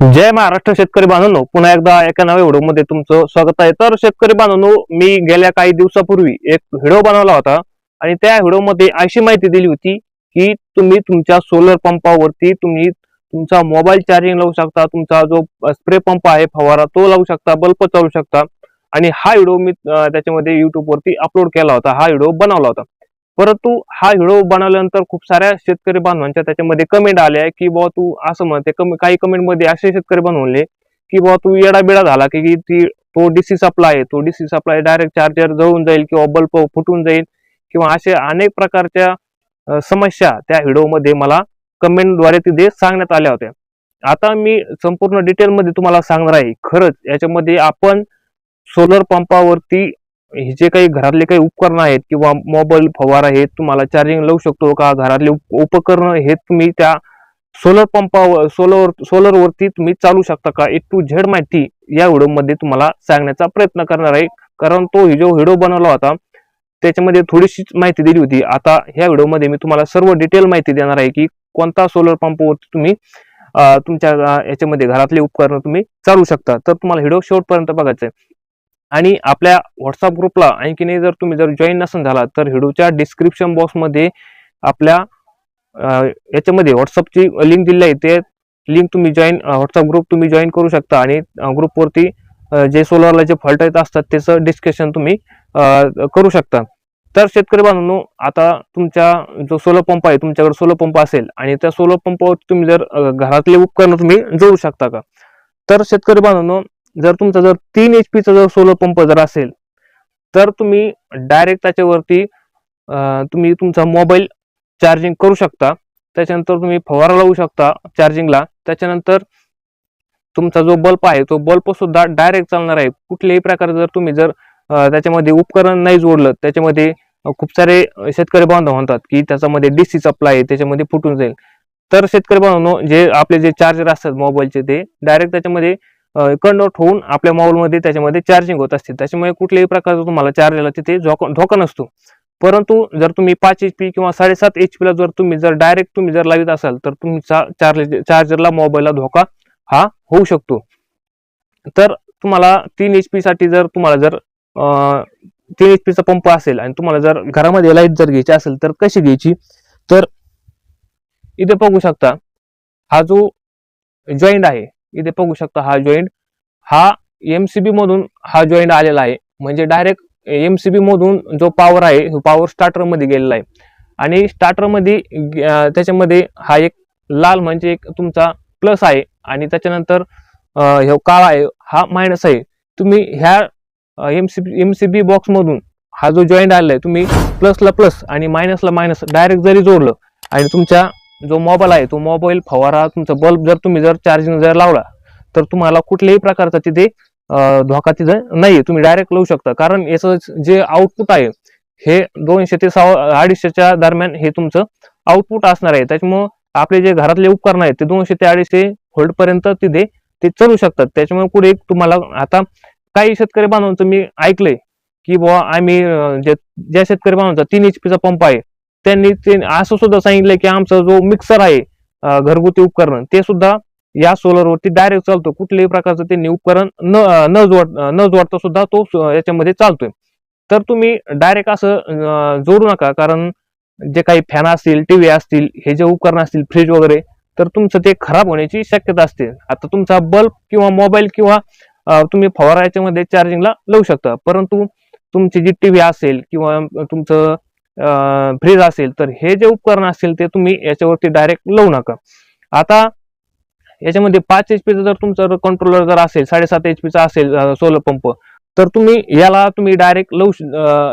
जय महाराष्ट्र शेतकरी बांधवांनो. पुन्हा एकदा एका नव्या व्हिडिओमध्ये तुमचं स्वागत आहे. तर शेतकरी बांधवांनो मी गेल्या काही दिवसापूर्वी एक व्हिडिओ बनवला होता आणि त्या व्हिडिओमध्ये अशी माहिती दिली होती की तुम्ही तुमच्या सोलर पंपावरती तुम्ही तुमचा मोबाईल चार्जिंग लावू शकता तुमचा जो स्प्रे पंप आहे फवारा तो लावू शकता बल्ब चालू शकता. आणि हा व्हिडिओ मी त्याच्यामध्ये युट्यूब वरती अपलोड केला होता. हा व्हिडिओ बनवला होता. परंतु हा व्हिडिओ बनवल्यानंतर खूप साऱ्या शेतकरी बांधवांच्या त्याच्यामध्ये कमेंट आल्या की बुवा तू असं म्हणते कमी काही कमेंटमध्ये असे शेतकरी बनवले की बुवा तू येडाबिडा झाला की ती तो डीसी सप्लाय आहे तो डीसी सप्लाय डायरेक्ट चार्जर जळून जाईल किंवा बल्ब फुटून जाईल किंवा असे अनेक प्रकारच्या समस्या त्या व्हिडिओमध्ये मला कमेंटद्वारे तिथे सांगण्यात आल्या होत्या. आता मी संपूर्ण डिटेलमध्ये तुम्हाला सांगणार आहे. खरंच याच्यामध्ये आपण सोलर पंपावरती हे जे काही घरातले काही उपकरण आहेत किंवा मोबाईल फवारा हे तुम्हाला चार्जिंग लावू शकतो का? घरातले उपकरणं उपकरण हे तुम्ही त्या सोलर पंपावर सोलर सोलरवरती तुम्ही चालू शकता का? ए टू झेड माहिती या व्हिडिओमध्ये तुम्हाला सांगण्याचा प्रयत्न करणार आहे. कारण तो जो व्हिडिओ बनवला होता त्याच्यामध्ये थोडीशी माहिती दिली होती. आता ह्या व्हिडिओमध्ये मी तुम्हाला सर्व डिटेल माहिती देणार आहे की कोणता सोलर पंपवरती तुम्ही तुमच्या याच्यामध्ये घरातले उपकरण तुम्ही चालू शकता. तर तुम्हाला व्हिडिओ शेवटपर्यंत बघायचा आहे. आणि आपल्या व्हॉट्सअप ग्रुपला आणखीने जर तुम्ही जर जॉईन नसेल झाला तर व्हिडिओच्या डिस्क्रिप्शन बॉक्समध्ये आपल्या याच्यामध्ये व्हॉट्सअपची लिंक दिली आहे. ते लिंक तुम्ही जॉईन व्हॉट्सअप ग्रुप तुम्ही जॉईन करू शकता आणि ग्रुपवरती जे सोलरला जे फॉल्ट येत असतात त्याचं डिस्कशन तुम्ही करू शकता. तर शेतकरी बांधवांनो आता तुमच्या जो सोलर पंप आहे तुमच्याकडे सोलर पंप असेल आणि त्या सोलर पंपावर तुम्ही जर घरातले उपकरण तुम्ही जोडू शकता का? तर शेतकरी बांधवांनो जर तुमचा जर तीन एच पीचा जर सोलर पंप जर असेल तर तुम्ही डायरेक्ट त्याच्यावरती तुम्ही तुमचा मोबाईल चार्जिंग करू शकता. त्याच्यानंतर तुम्ही फवारा लावू शकता चार्जिंगला त्याच्यानंतर तुमचा जो बल्ब आहे तो बल्ब सुद्धा डायरेक्ट चालणार आहे. कुठल्याही प्रकारे जर तुम्ही जर त्याच्यामध्ये उपकरण नाही जोडलं त्याच्यामध्ये खूप सारे शेतकरी बांधव म्हणतात की त्याच्यामध्ये डीसी सप्लाय आहे त्याच्यामध्ये फुटून जाईल. तर शेतकरी बांधवांनो जे आपले जे चार्जर असतात मोबाईलचे ते डायरेक्ट त्याच्यामध्ये कन्वर्ट होऊन आपल्या मोबाईलमध्ये त्याच्यामध्ये चार्जिंग होत असते. त्याच्यामुळे कुठल्याही प्रकारचा तुम्हाला चार्जरला तिथे धोका नसतो. परंतु जर तुम्ही पाच एच पी किंवा साडेसात एच ला जर तुम्ही जर डायरेक्ट तुम्ही जर लावित असाल तर तुमचा चार्ज चार्जरला मोबाईलला धोका हा होऊ शकतो. तर तुम्हाला तीन एच साठी जर तुम्हाला जर तीन एच चा पंप असेल आणि तुम्हाला जर घरामध्ये लाइट जर घ्यायची असेल तर कशी घ्यायची? तर इथे बघू शकता हा जो जॉईंट आहे इथे बघू शकता हा जॉईंट हा एमसीबी मधून हा जॉईंट आलेला आहे. म्हणजे डायरेक्ट एमसीबी मधून जो पॉवर आहे पॉवर स्टार्टरमध्ये गेलेला आहे. आणि स्टार्टरमध्ये त्याच्यामध्ये हा एक लाल म्हणजे एक तुमचा प्लस आहे. आणि त्याच्यानंतर अं, ह्यो काळा आहे हा मायनस आहे. तुम्ही ह्या एमसीबी एमसीबी बॉक्स मधून हा जो जॉईंट आलेला आहे तुम्ही प्लसला प्लस आणि मायनसला मायनस डायरेक्ट जरी जोडलं आणि तुमच्या जो मोबाईल आहे तो मोबाईल फवारा तुमचा बल्ब जर तुम्ही जर चार्जिंग जर लावला तर तुम्हाला कुठल्याही प्रकारचा तिथे धोका तिथे नाही तुम्ही डायरेक्ट लावू शकता. कारण याचं जे आउटपुट आहे हे दोनशे ते सहा अडीचशेच्या दरम्यान हे तुमचं आउटपुट असणार आहे. त्याच्यामुळं आपले जे घरातले उपकरण आहेत ते दोनशे ते अडीचशे होल्डपर्यंत पर्यंत तिथे ते चालू शकतात. त्याच्यामुळे पुढे तुम्हाला आता काही शेतकरी बांधवांचं मी ऐकलंय की बुवा आम्ही ज्या शेतकरी बांधवांचा तीन एच पीचा पंप आहे त्यांनी ते असं सुद्धा सांगितलं की आमचा जो मिक्सर आहे घरगुती उपकरण ते सुद्धा या सोलरवरती डायरेक्ट चालतो कुठल्याही प्रकारचं त्यांनी उपकरण न न जोड न जोडता सुद्धा तो याच्यामध्ये चालतोय. तर तुम्ही डायरेक्ट असं जोडू नका. कारण जे काही फॅन असतील टीव्ही असतील हे जे उपकरण असतील फ्रीज वगैरे तर तुमचं ते खराब होण्याची शक्यता असते. आता तुमचा बल्ब किंवा मोबाईल किंवा तुम्ही फवारा याच्यामध्ये चार्जिंगला लावू शकता. परंतु तुमची जी टीव्ही असेल किंवा तुमचं फ्रीज असेल तर हे जे उपकरण असेल ते तुम्ही याच्यावरती डायरेक्ट लावू नका. आता याच्यामध्ये पाच एच पीचा जर तुमचा कंट्रोलर जर असेल साडेसात एच पीचा असेल सोलर पंप तर तुम्ही याला तुम्ही डायरेक्ट लावू श-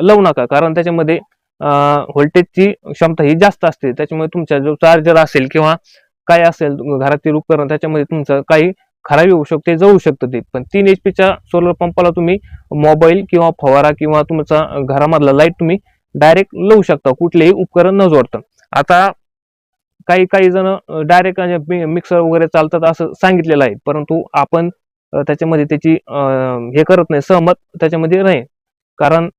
लावू नका. कारण त्याच्यामध्ये व्होल्टेजची क्षमता ही जास्त असते. त्याच्यामुळे तुमचा जो चार्जर असेल किंवा काय असेल घरातील उपकरण त्याच्यामध्ये तुमचं काही खराबी होऊ शकते जळू शकतं ते. पण तीन एच पीच्या सोलर पंपाला तुम्ही मोबाईल किंवा फवारा किंवा तुमचा घरामधला लाइट तुम्ही डायरेक्ट लावू शकता कुठलेही उपकरण न जोडता. आता काही काही जण डायरेक्ट मिक्सर म्हणजे वगैरे चालतात असं सांगितलेलं आहे परंतु आपण त्याच्यामध्ये त्याची हे करत नाही सहमत त्याच्यामध्ये नाही. कारण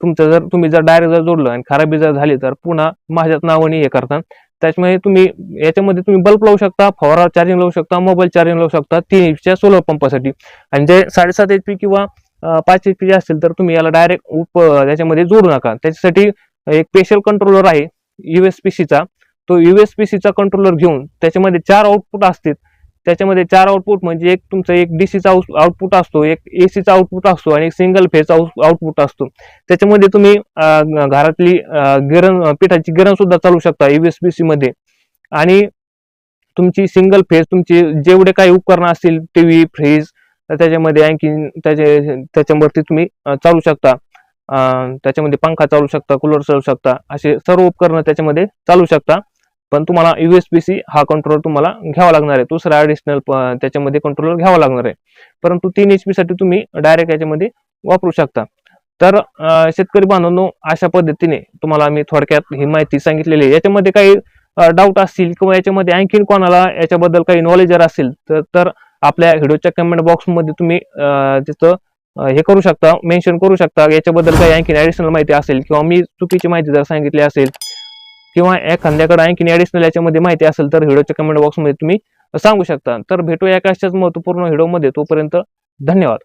तुमचं जर तुम्ही जर डायरेक्ट जर जोडलं आणि खराबी जर झाली तर पुन्हा माझ्याच नावाने हे करता त्याच्यामुळे तुम्ही याच्यामध्ये तुम्ही बल्ब लावू शकता फवारा चार्जिंग लावू शकता मोबाईल चार्जिंग लावू शकता तीन इंचच्या सोलर पंपासाठी आणि जे साडेसात एच पी किंवा पाच एच पी असतील तर तुम्ही याला डायरेक्ट उप त्याच्यामध्ये जोडू नका. त्याच्यासाठी एक स्पेशल कंट्रोलर आहे युएसपीसीचा तो युएसपीसीचा कंट्रोलर घेऊन त्याच्यामध्ये चार आउटपुट असतील. त्याच्यामध्ये चार आउटपुट म्हणजे एक तुमचा एक डीसीचा आउटपुट असतो एक एसीचा आउटपुट असतो आणि एक सिंगल फेज आउटपुट असतो. त्याच्यामध्ये तुम्ही घरातली गिरण पिठाची गिरण सुद्धा चालू शकता युएसपीसी मध्ये. आणि तुमची सिंगल फेज तुमची जेवढे काही उपकरणं असतील टीव्ही फ्रीज त्याच्यामध्ये आणखी त्याचे त्याच्यावरती तुम्ही चालू शकता. त्याच्यामध्ये पंखा चालू शकता कूलर चालू शकता. असे सर्व उपकरणं त्याच्यामध्ये चालू शकता. पण तुम्हाला युएसबीसी हा कंट्रोलर तुम्हाला घ्यावा लागणार आहे. दुसरा ॲडिशनल त्याच्यामध्ये कंट्रोलर घ्यावा लागणार आहे. परंतु तीन एच पीसाठी तुम्ही डायरेक्ट याच्यामध्ये वापरू शकता. तर शेतकरी बांधवांनो अशा पद्धतीने तुम्हाला मी थोडक्यात ही माहिती सांगितलेली आहे. याच्यामध्ये काही डाऊट असतील किंवा याच्यामध्ये आणखीन कोणाला याच्याबद्दल काही नॉलेज जर असेल तर आपल्या व्हिडिओच्या कमेंट बॉक्समध्ये तुम्ही तिथं हे करू शकता मेन्शन करू शकता. याच्याबद्दल काही आणखी ऍडिशनल माहिती असेल किंवा मी चुकीची माहिती जर सांगितली असेल किंवा एखाद्याकडे आणखी ऍडिशनल याच्यामध्ये माहिती असेल तर व्हिडिओच्या कमेंट बॉक्समध्ये तुम्ही सांगू शकता. तर भेटूया एका अशाच महत्त्वपूर्ण व्हिडिओमध्ये. तोपर्यंत धन्यवाद.